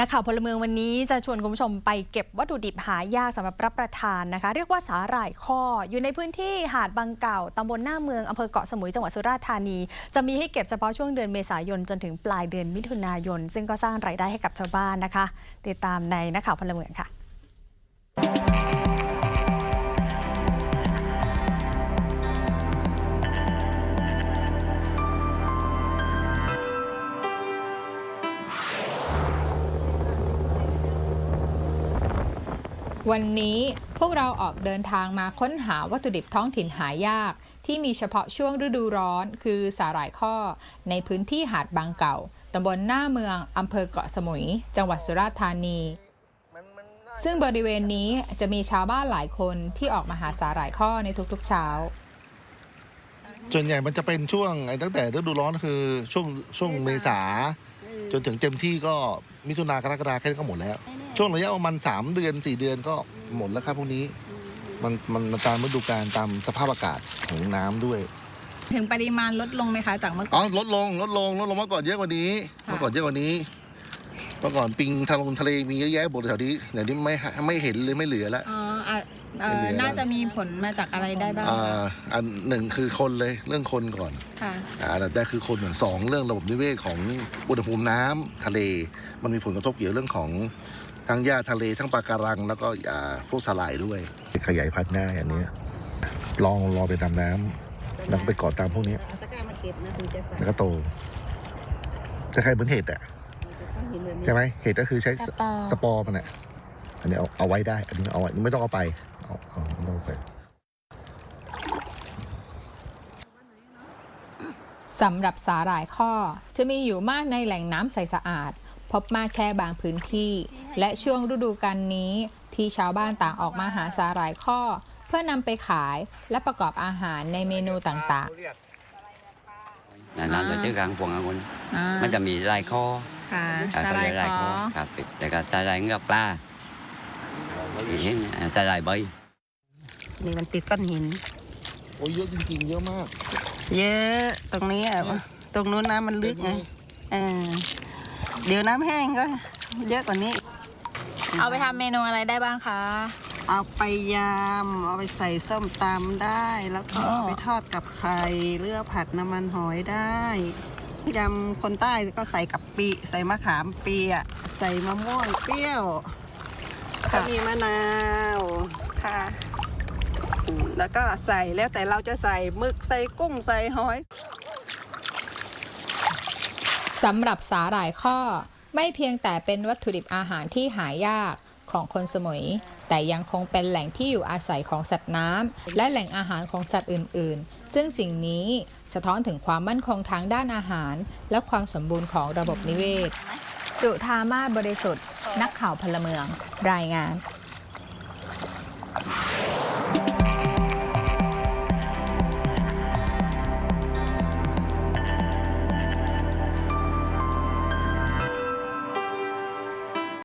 นักข่าวพลเมืองวันนี้จะชวนคุณผู้ชมไปเก็บวัตถุดิบหายากสำหรับรับประทานนะคะ เรียกว่าสาหร่ายข้ออยู่ในพื้นที่หาดบางเก่าตำบลหน้าเมืองอำเภอเกาะสมุยจังหวัดสุราษฎร์ธานี จะมีให้เก็บเฉพาะช่วงเดือนเมษายนจนถึงปลายเดือนมิถุนายน ซึ่งก็สร้างรายได้ให้กับชาวบ้านนะคะ ติดตามในนักข่าวพลเมืองค่ะ วันนี้พวกเราออกเดินทางมาค้นหาวัตถุดิบท้องถิ่นหายาก ที่มีเฉพาะช่วงฤดูร้อน คือสาหร่ายข้อ ในพื้นที่หาดบางเก่าตำบลหน้าเมืองอำเภอเกาะสมุย จังหวัดสุราษฎร์ธานี ซึ่งบริเวณนี้จะมีชาวบ้านหลายคนที่ออกมาหาสาหร่ายข้อในทุกๆเช้า ส่วนใหญ่มันจะเป็นช่วงไอ้ตั้งแต่ฤดูร้อนคือช่วงช่วงเมษาจนถึงเต็มที่ก็มิถุนากรกฎาแค่นี้ก็หมดแล้ว ช่วงระยะประมาณสามเดือนสี่เดือนก็หมดแล้วครับพวกนี้ มันมันมันตามฤดูกาลตามสภาพอากาศของน้ำด้วย ถึงปริมาณลดลงไหมคะจากเมื่อก่อ๋ออน ลดลงลดลงลดลงเมื่อก่อนเยอะกว่านี้ค่ะ เมื่อก่อนเยอะกว่านี้เมื่อก่อนปิงทะลงทะเลมีเยอะแยะหมดแถวนี้เดี๋ยวนี้ไม่ไม่เห็นเลยไม่เหลือแล้ว อ๋ออะเอ่อไม่เหลือแล้ว น่าจะมีผลมาจากอะไรได้บ้างอ่าอันหนึ่งคือคนเลยเรื่องคนก่อนค่ะ อ่าอันดับแรกคือคนก่อนสองเรื่องระบบนิเวศของอุณหภูมิน้ำทะเล มันมีผลกระทบเกี่ยวเรื่องของ ทั้งหญ้าทะเลทั้งปะการัง แล้วก็อ่าพวกสลายด้วย ขยายพันธุ์ได้อันเนี้ยลองรอไปดำน้ำแล้วก็ไปเกาะตามพวกเนี้ยเอาตะกร้ามาเก็บนะถึงจะใส่แล้วก็โตจะคล้ายเหมือนเห็ดอะต้องเห็นแบบนี้ใช่ไหมเห็ดก็คือใช้สสปอร์สปอร์มันอะอันนี้เอาเอาไว้ได้ อันนี้เอาไว้ไม่ต้องเอาไปเอาเอาไม่ต้องเอาไปสำหรับสาหร่ายข้อจะมีอยู่มากในแหล่งน้ำใสสะอาด พบมากแค่บางพื้นที่ และช่วงฤดูกาลนี้ ที่ชาวบ้านต่างออกมาหาสาหร่ายข้อ เพื่อนำไปขายและประกอบอาหารในเมนูต่างนั่นนั่นเราเจอกลางพวงองุ่นๆมันจะมีลายคอค่ะอ่สาหร่ายเขเรีกข้อครับแต่ก็สาหร่ายเงือกปลาอีกเห็นอ่าสาหร่ายใบนี่มันติดก้อนหินโอ้ยเยอะจริงๆเยอะมาก เยอะตรงนี้อะตรงนู้นน้ำมันลึกไงเออ เดี๋ยวน้ำแห้งก็เยอะกว่านี้ เอาไปทำเมนูอะไรได้บ้างคะ เอาไปยำเอาไปใส่ส้มตำได้ แล้วก็เอาไปทอดกับไข่หรือเอาผัดน้ำมันหอยได้ยำคนใต้ก็ใส่กับปีใส่มะขามเปียกใส่มะม่วงเปรี้ยวก็มีมะนาว ค่ะอืมแล้วก็ใส่แล้วแต่เราจะใส่หมึกใส่กุ้งใส่หอย สำหรับสาหร่ายข้อ ไม่เพียงแต่เป็นวัตถุดิบอาหารที่หายากของคนสมุย แต่ยังคงเป็นแหล่งที่อยู่อาศัยของสัตว์น้ำและแหล่งอาหารของสัตว์อื่น ๆ ซึ่งสิ่งนี้สะท้อนถึงความมั่นคงทางด้านอาหาร และความสมบูรณ์ของระบบนิเวศ จุธามาศบริสุทธิ์ นักข่าวพลเมือง รายงาน